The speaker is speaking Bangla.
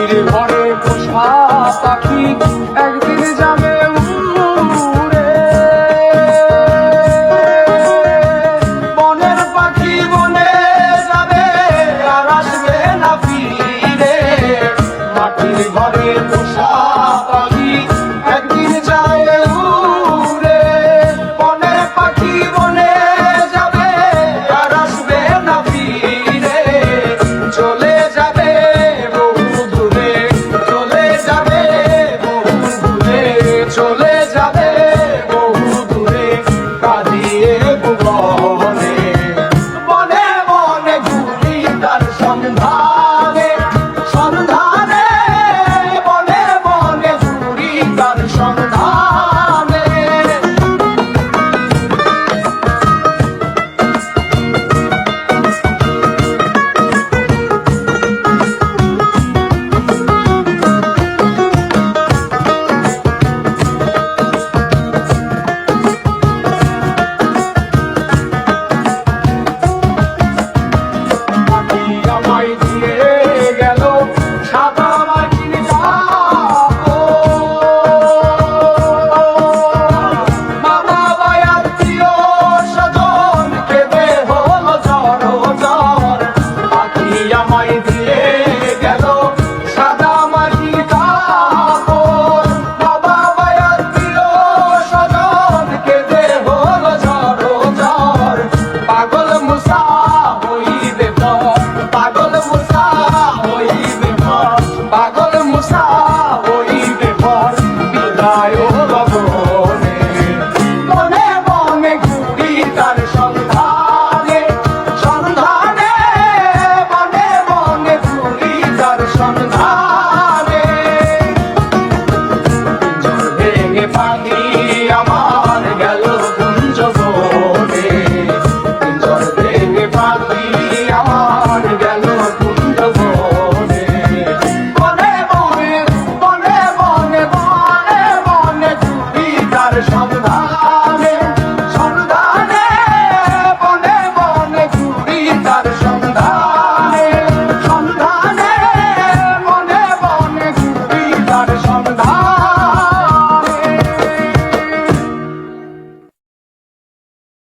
পাখির ঘরে পোষা পাখি একদিন যাবে উড়ে। বনের পাখি বনে যাবে আর আসবে না ফিরে। মাটির ঘরে লাগে পাখি